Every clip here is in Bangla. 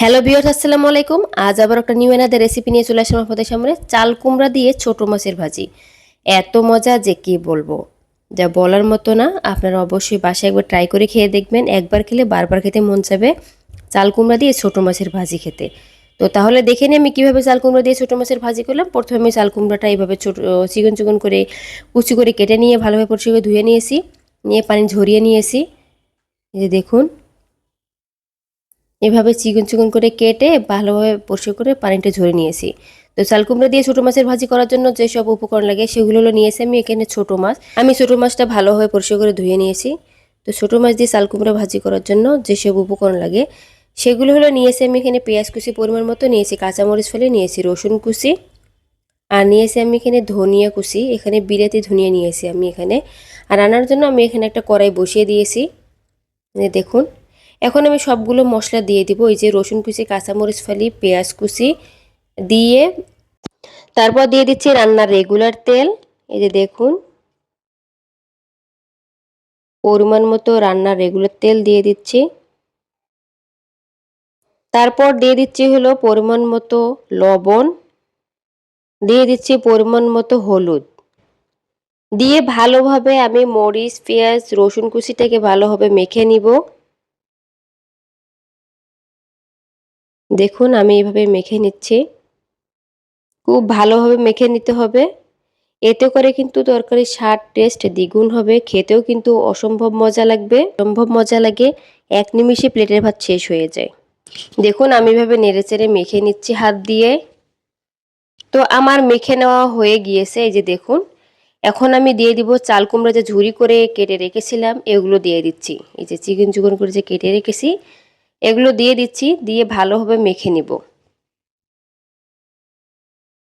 হ্যালো বিয়র আসসালামু আলাইকুম। আজ আবার একটা নিউ এনাদের রেসিপি নিয়ে চলে আসলাম আপনাদের সামনে। চাল কুমড়া দিয়ে ছোট মাছের ভাজি। এত মজা যে কি বলব? যা বলার মতো না, আপনারা অবশ্যই বাসায় একবার ট্রাই করে খেয়ে দেখবেন। একবার খেলে বারবার খেতে মন চাবে চাল কুমড়া দিয়ে ছোট মাছের ভাজি খেতে। তো তাহলে দেখে নিই আমি কীভাবে চাল কুমড়া দিয়ে ছোটো মাছের ভাজি করলাম। প্রথমে আমি চাল কুমড়াটা এইভাবে ছোটো চিকন চিকন করে, কুচি করে কেটে নিয়ে ভালোভাবে পরিষ্কার ধুয়ে নিয়েছি। নিয়ে পানি ঝরিয়ে নিয়েছি। যে দেখুন এভাবে চিকন চিকন করে কেটে ভালোভাবে পরিষ্কার করে পানিটা ঝরে নিয়েছি। তো চালকুমড়া দিয়ে ছোটো মাছের ভাজি করার জন্য যেসব উপকরণ লাগে সেগুলো হলো নিয়েছি আমি এখানে ছোটো মাছ। আমি ছোটো মাছটা ভালোভাবে পরিষ্কার করে ধুয়ে নিয়েছি। তো ছোটো মাছ দিয়ে চালকুমড়া ভাজি করার জন্য যেসব উপকরণ লাগে সেগুলো হলো নিয়েছি আমি এখানে পেঁয়াজ কুচি পরিমাণ মতো, নিয়েছি কাঁচামরিচ ফেলে, নিয়েছি রসুন কুচি, আর নিয়েছি আমি এখানে ধনিয়া কুচি, এখানে বিরাতি ধনিয়া নিয়েছি আমি এখানে। আর রান্নার জন্য আমি এখানে একটা কড়াই বসিয়ে দিয়েছি। দেখুন। এখন আমি সবগুলো মশলা দিয়ে দিব। এই যে রসুন কুচি, কাঁচামরিচ ফালি, পেঁয়াজ কুচি দিয়ে তারপর দিয়ে দিচ্ছি রান্নার রেগুলার তেল। এই যে দেখুন, পরিমাণ মতো রান্নার রেগুলার তেল দিয়ে দিচ্ছি। তারপর দিয়ে দিচ্ছি হলো পরিমাণ মতো লবণ, দিয়ে দিচ্ছি পরিমাণ মতো হলুদ। দিয়ে ভালোভাবে আমি মরিচ, পেঁয়াজ, রসুন কুচিটাকে ভালোভাবে মেখে নিব। দেখুন, আমি এইভাবে মেখে নিচ্ছি। খুব ভালোভাবে মেখে নিতে হবে। এতে করে কিন্তু তরকারির স্বাদ টেস্ট দ্বিগুণ হবে। খেতেও কিন্তু অসম্ভব মজা লাগবে। অসম্ভব মজা লাগে। এক নিমিষে প্লেটের ভাত শেষ হয়ে যায়। দেখুন, আমি এভাবে নেড়ে চেড়ে মেখে নিচ্ছি হাত দিয়ে। তো আমার মেখে নেওয়া হয়ে গিয়েছে, এই যে দেখুন। এখন আমি দিয়ে দিব চাল কুমড়া যে ঝুরি করে কেটে রেখেছিলাম, এগুলো দিয়ে দিচ্ছি। এই যে চিকেন চিকন করে যে কেটে রেখেছি এগুলো দিয়ে দিচ্ছি, দিয়ে ভালোভাবে মেখে নিব।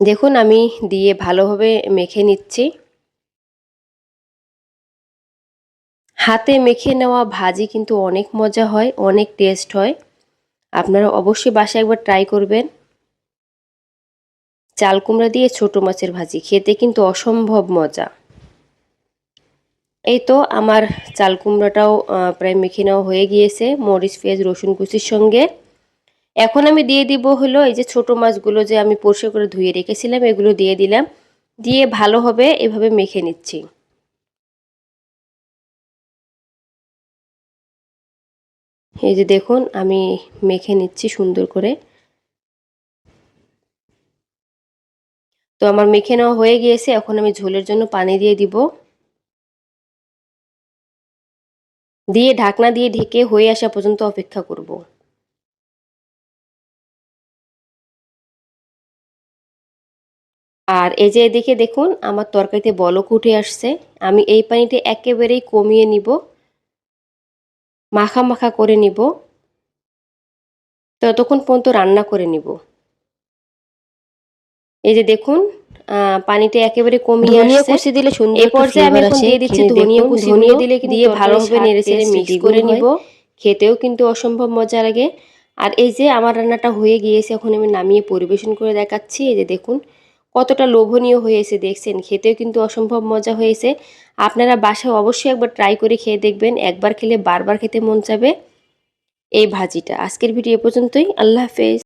দেখুন, আমি দিয়ে ভালোভাবে মেখে নিচ্ছি। হাতে মেখে নেওয়া ভাজি কিন্তু অনেক মজা হয়, অনেক টেস্ট হয়। আপনারা অবশ্যই বাসায় একবার ট্রাই করবেন। চাল কুমড়া দিয়ে ছোট মাছের ভাজি, খেতে কিন্তু অসম্ভব মজা। এই তো আমার চাল কুমড়াটাও প্রায় মেখে নেওয়া হয়ে গিয়েছে, মরিচ, পেঁয়াজ, রসুন কুচির সঙ্গে। এখন আমি দিয়ে দিব হলো এই যে ছোট মাছগুলো যে আমি পরিষ্কার করে ধুয়ে রেখেছিলাম, এগুলো দিয়ে দিলাম। দিয়ে ভালোভাবে এভাবে মেখে নিচ্ছি। এই যে দেখুন, আমি মেখে নিচ্ছি সুন্দর করে। তো আমার মেখে নেওয়া হয়ে গিয়েছে, এখন আমি ঝোলের জন্য পানি দিয়ে দিব। দিয়ে ঢাকনা দিয়ে ঢেকে হয়ে আসা পর্যন্ত অপেক্ষা করব। আর এই যে এদিকে দেখুন, আমার তরকারিতে বলক উঠে আসছে। আমি এই পানিটা একেবারেই কমিয়ে নিব। মাখা মাখা করে নিব। ততক্ষণ পর্যন্ত রান্না করে নিব। এই যে দেখুন পানিটা একেবারে কমিয়ে ধনিয়া কুচি দিলে সুন্দর এই পর্যায়ে আমি এখন দিয়ে দিচ্ছি ধনিয়া কুচি ধনিয়া দিলে দিয়ে ভালোভাবে নেড়ে চেড়ে মিক্স করে নিব। খেতেও কিন্তু অসম্ভব মজা লাগে। আর এই যে আমার রান্নাটা হয়ে গিয়েছে এখন আমি নামিয়ে পরিবেশন করে দেখাচ্ছি। এই যে দেখুন কতটা লোভনীয় হয়েছে দেখছেন? খেতেও কিন্তু অসম্ভব মজা হয়েছে। আপনারা বাসায় অবশ্যই একবার ট্রাই করে খেয়ে দেখবেন। একবার খেলে বারবার খেতে মন চাবে। এই ভাজিটা। আজকের ভিডিও পর্যন্তই। আল্লাহ হাফেজ।